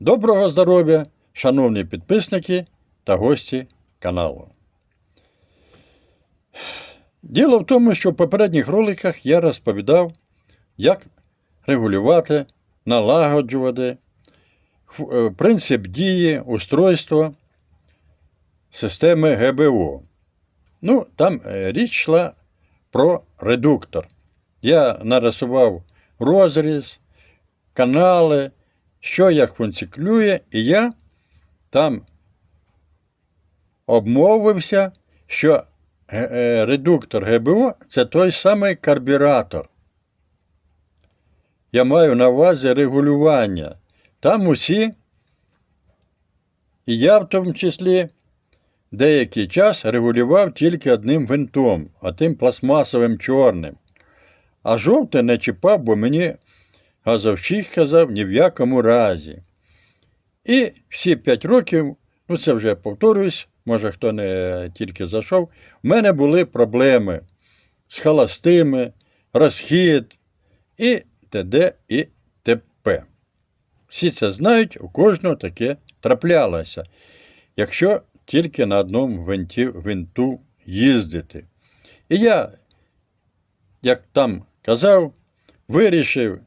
Доброго здоров'я, шановні підписники та гості каналу. Діло в тому, що в попередніх роликах я розповідав, як регулювати, налагоджувати е, принцип дії, устройства системи ГБО. Ну, там е, річ йшла про редуктор. Я нарисував розріз, канали, що як функціонує, і я там обмовився, що е, е, редуктор ГБО це той самий карбюратор. Я маю на увазі регулювання. Там усі, і я в тому числі, деякий час регулював тільки одним винтом, а тим пластмасовим чорним. А жовте не чіпав, бо мені газовщик казав ні в якому разі. І всі п'ять років, ну це вже повторюсь, може хто не тільки зайшов, в мене були проблеми з холостими, розхід і т.д. і т.п. Всі це знають, у кожного таке траплялося, якщо тільки на одному винті, винту їздити. І я, як там казав, вирішив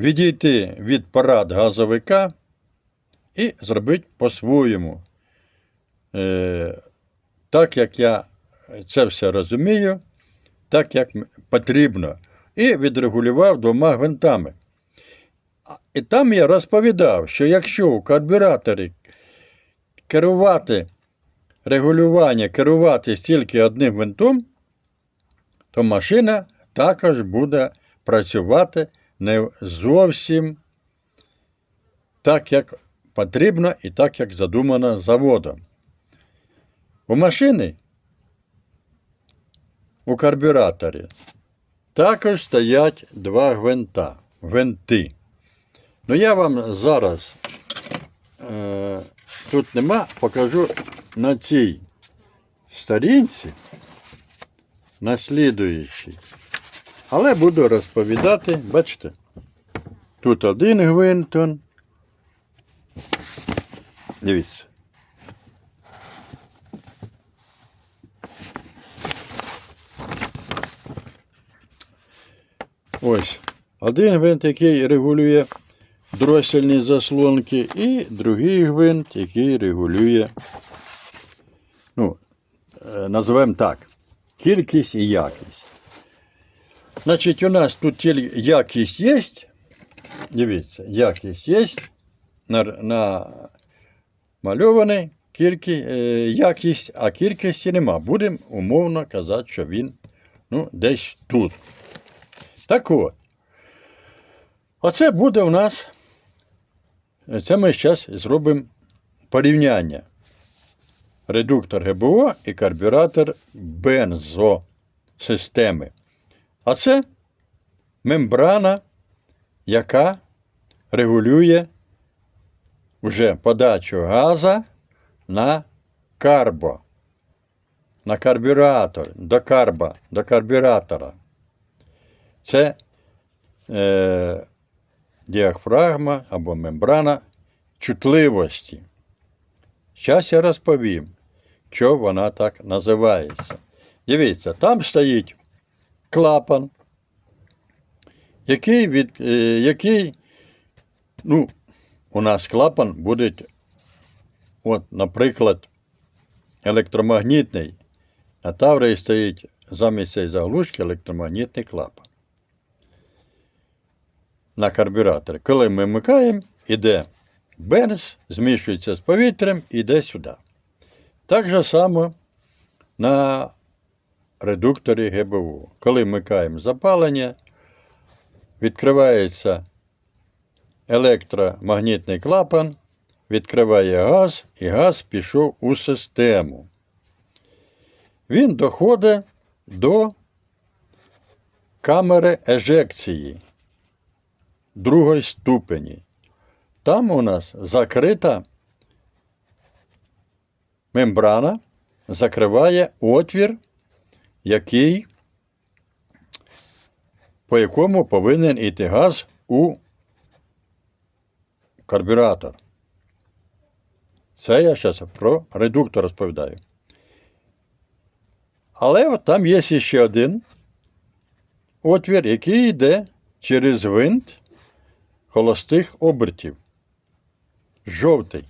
відійти від парад газовика і зробити по-своєму. Е, так як я це все розумію, так як потрібно. І відрегулював двома гвинтами. І там я розповідав, що якщо у карбюраторі керувати регулювання, керувати тільки одним винтом, то машина також буде працювати не зовсім так, як потрібно і так, як задумано заводом. У машини у карбюраторі також стоять два гвинта, гвинти. Ну, я вам зараз е, тут нема, покажу на цій сторінці, на слідуючій. Але буду розповідати, бачите, тут один гвинтон. Дивіться. Ось. Один гвинт, який регулює дросельні заслонки, і другий гвинт, який регулює, ну, е, називаємо так, кількість і якість. Значить, у нас тут якість є. Дивіться, якість є. На, на мальований кількість, е, якість, а кількості нема. Будемо умовно казати, що він ну, десь тут. Так от. Оце буде у нас. Це ми зараз зробимо порівняння. Редуктор ГБО і карбюратор бензосистеми. А це мембрана, яка регулює вже подачу газа на карбо, на карбюратор, до карба, до карбюратора. Це е, діафрагма або мембрана чутливості. Зараз я розповім, що вона так називається. Дивіться, там стоїть клапан, який, від, е, який ну, у нас клапан буде, от, наприклад, електромагнітний. На таврії стоїть замість цієї заглушки електромагнітний клапан. На карбюраторі. Коли ми вмикаємо, іде бенз, змішується з повітрям, іде сюди. Так же само на редукторі ГБУ. Коли вмикаємо запалення, відкривається електромагнітний клапан, відкриває газ, і газ пішов у систему. Він доходить до камери ежекції другої ступені. Там у нас закрита мембрана, закриває отвір, який, по якому повинен йти газ у карбюратор. Це я зараз про редуктор розповідаю. Але от там є ще один отвір, який йде через гвинт холостих обертів. Жовтий.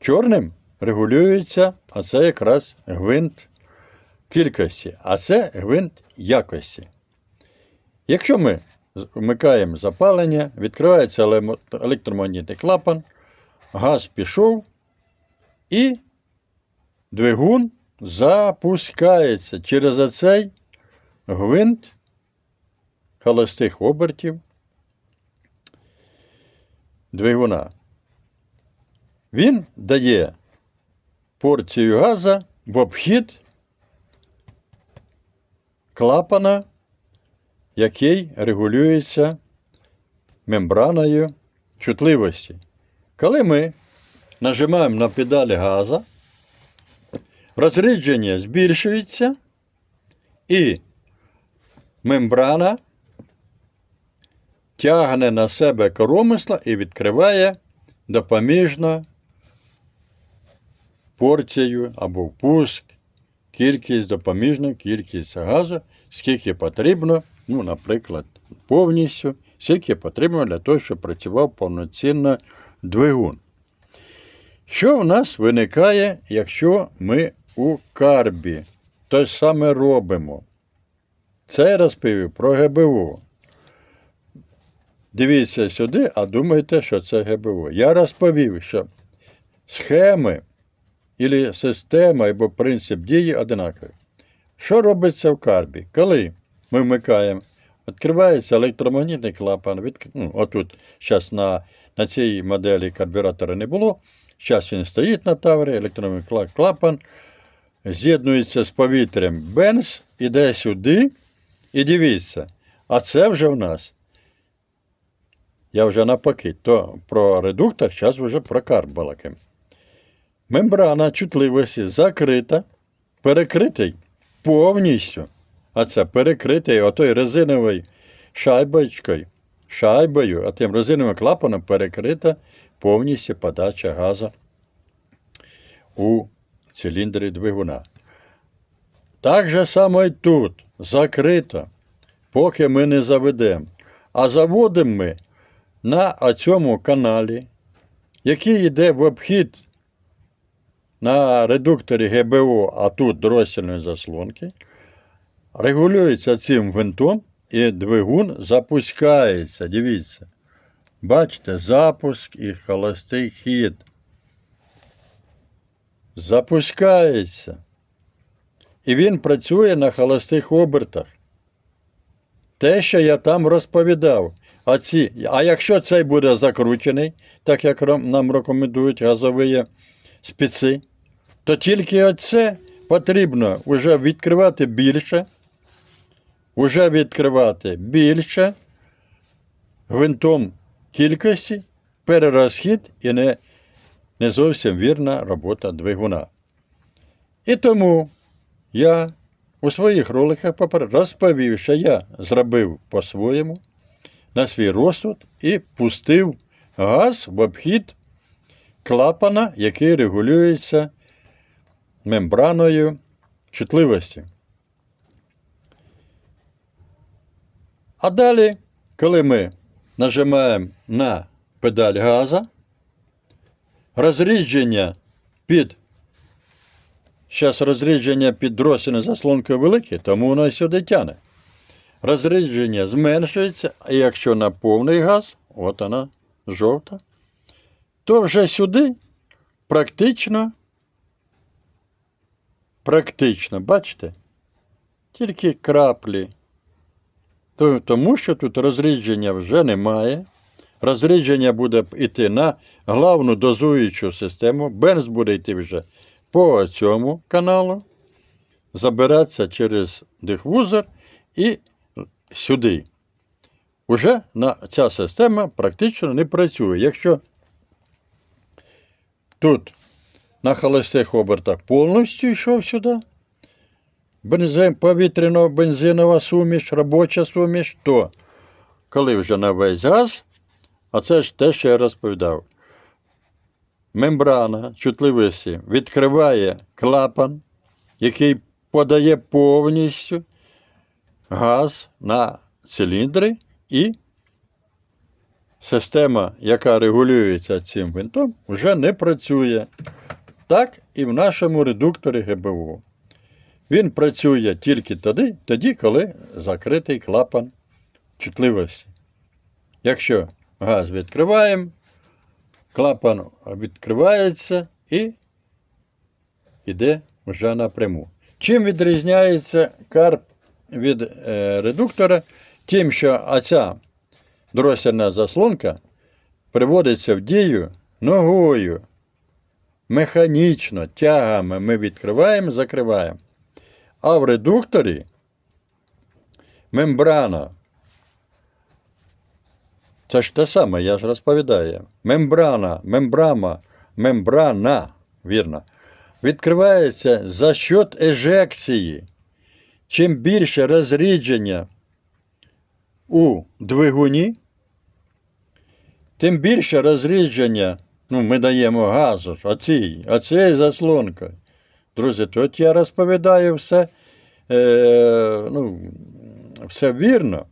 Чорним регулюється, а це якраз гвинт кількості, а це гвинт якості. Якщо ми вмикаємо запалення, відкривається електромагнітний клапан, газ пішов і двигун запускається через оцей гвинт холостих обертів двигуна. Він дає порцію газа в обхід клапана, який регулюється мембраною чутливості. Коли ми нажимаємо на педалі газа, розрідження збільшується і мембрана тягне на себе коромисла і відкриває допоміжно порцію або впуск, кількість допоміжну, кількість газу, скільки потрібно, ну, наприклад, повністю, скільки потрібно для того, щоб працював повноцінно двигун. Що в нас виникає, якщо ми у карбі те саме робимо? Це я розповів про ГБО. Дивіться сюди, а думаєте, що це ГБО. Я розповів, що схеми або система, або принцип дії одинакові. Що робиться в карбі? Коли ми вмикаємо, відкривається електромагнітний клапан, від, ну, отут зараз на, на цій моделі карбюратора не було. Зараз він стоїть на таврі, електромагнітний клапан з'єднується з повітрям бенз, іде сюди. І дивіться, а це вже в нас. Я вже навпаки, то про редуктор, зараз вже про карб. Мембрана чутливості закрита, перекритий повністю. А це перекритий отой резиновою шайбочкою, шайбою, а тим резиновим клапаном перекрита повністю подача газу у циліндрі двигуна. Так же само і тут закрито, поки ми не заведемо. А заводимо ми на цьому каналі, який йде в обхід на редукторі ГБО, а тут дроссельної заслонки, регулюється цим винтом і двигун запускається. Дивіться. Бачите, запуск і холостий хід. Запускається. І він працює на холостих обертах. Те, що я там розповідав. А, ці, а якщо цей буде закручений, так як нам рекомендують газові спеці, то тільки оце потрібно вже відкривати більше, вже відкривати більше гвинтом кількості, перерозхід і не, не зовсім вірна робота двигуна. І тому я у своїх роликах розповів, що я зробив по-своєму на свій розсуд і пустив газ в обхід клапана, який регулюється мембраною чутливості. А далі, коли ми нажимаємо на педаль газа, розрідження під Зараз розрідження під дросільною заслонкою велике, тому воно і сюди тяне. Розрідження зменшується, а якщо на повний газ, от вона жовта, то вже сюди практично, практично, бачите, тільки краплі. Тому що тут розрідження вже немає. Розрідження буде йти на главну дозуючу систему. Бенз буде йти вже по цьому каналу, забиратися через дифузор і сюди. Уже ця система практично не працює. Якщо тут на холостих обертах повністю йшов сюди, бензин, повітряно-бензинова суміш, робоча суміш, то коли вже на весь газ, А це ж те, що я розповідав. Мембрана чутливості відкриває клапан, який подає повністю газ на циліндри і система, яка регулюється цим винтом, вже не працює. Так і в нашому редукторі ГБУ. Він працює тільки тоді, тоді, коли закритий клапан чутливості. Якщо газ відкриваємо, клапан відкривається і йде вже напряму. Чим відрізняється карп від е, редуктора? Тим, що оця дросельна заслонка приводиться в дію ногою. Механічно, тягами ми відкриваємо, закриваємо. А в редукторі мембрана. Це ж те саме, я ж розповідаю. Мембрана, мембрама, мембрана, вірно, відкривається за счет ежекції. Чим більше розрідження у двигуні, тим більше розрідження ну, ми даємо газу ж, оцій, оцій заслонкою. Друзі, тут я розповідаю все, е, ну, все вірно.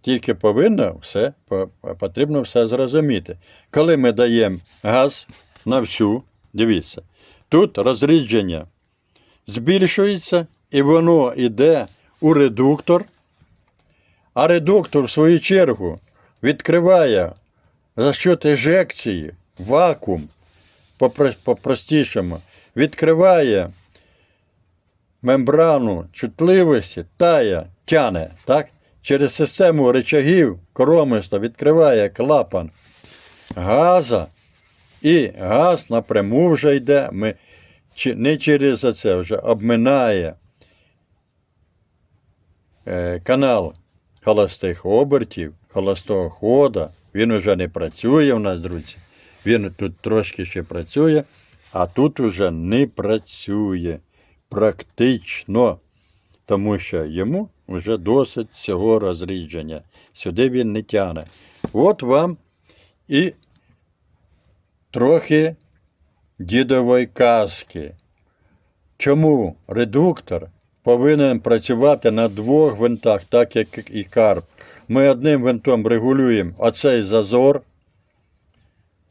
Тільки повинно все, потрібно все зрозуміти. Коли ми даємо газ на всю, дивіться, тут розрідження збільшується і воно йде у редуктор, а редуктор, в свою чергу, відкриває за счет ежекції вакуум, по-простішому, відкриває мембрану чутливості, тая, тяне, так? Через систему речагів коромисла відкриває клапан газа, і газ напряму вже йде. Ми не через це вже обминає е, канал холостих обертів, холостого хода. Він уже не працює в нас, друзі. Він тут трошки ще працює, а тут уже не працює практично, тому що йому вже досить цього розрідження. Сюди він не тяне. От вам і трохи дідової казки. Чому редуктор повинен працювати на двох винтах, так як і карп? Ми одним винтом регулюємо оцей зазор,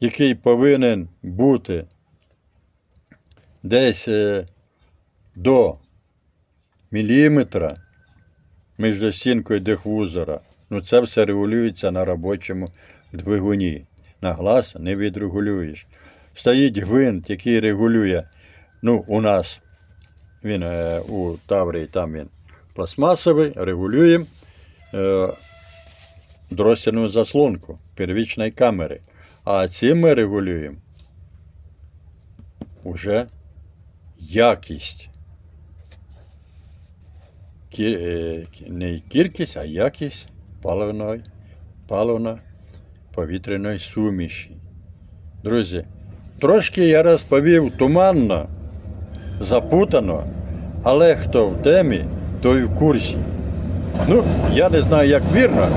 який повинен бути десь е, до міліметра між стінкою дифузора. Ну, це все регулюється на робочому двигуні. На глаз не відрегулюєш. Стоїть гвинт, який регулює. Ну, у нас він е, у Таврії, там він пластмасовий, регулюємо е, заслонку первічної камери. А цим ми регулюємо уже якість. Е, не кількість, а якість паливної, паливно-повітряної суміші. Друзі, трошки я розповів туманно, запутано, але хто в темі, той в курсі. Ну, я не знаю, як вірно.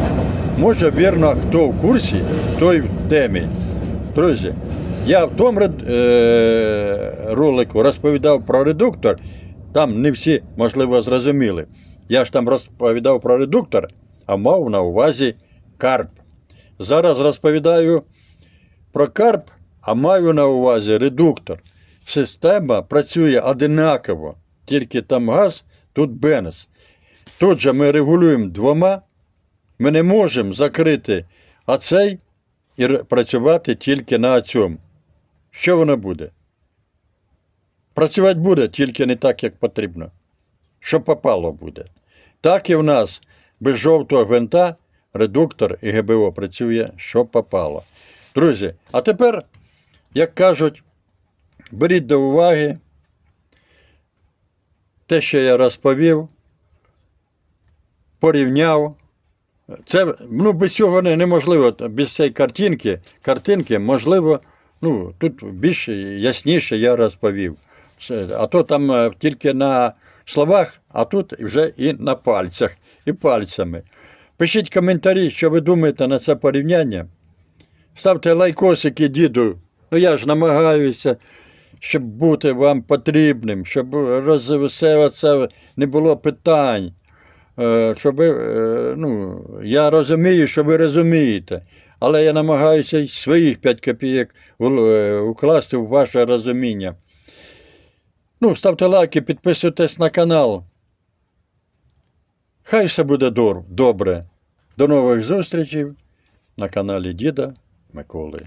Може, вірно, хто в курсі, той в темі. Друзі, я в тому е- ролику розповідав про редуктор. Там не всі, можливо, зрозуміли. Я ж там розповідав про редуктор, а мав на увазі карп. Зараз розповідаю про карп, а маю на увазі редуктор. Система працює одинаково, тільки там газ, тут бенз. Тут же ми регулюємо двома. Ми не можемо закрити оцей і працювати тільки на цьому. Що воно буде? Працювати буде, тільки не так, як потрібно. Що попало буде. Так і в нас без жовтого гвинта редуктор і ГБО працює, що попало. Друзі, а тепер, як кажуть, беріть до уваги те, що я розповів, порівняв. Це ну, без цього не, неможливо, без цієї картинки, картинки, можливо, ну, тут більш ясніше я розповів. А то там е, тільки на словах, а тут вже і на пальцях, і пальцями. Пишіть коментарі, що ви думаєте на це порівняння. Ставте лайкосики, діду. Ну я ж намагаюся, щоб бути вам потрібним, щоб роз... все це не було питань. Е, Щоб, е, ну, я розумію, що ви розумієте, але я намагаюся своїх 5 копійок е, укласти в ваше розуміння. Ну, ставте лайки, підписуйтесь на канал. Хай все буде добре. До нових зустрічей на каналі Діда Миколи.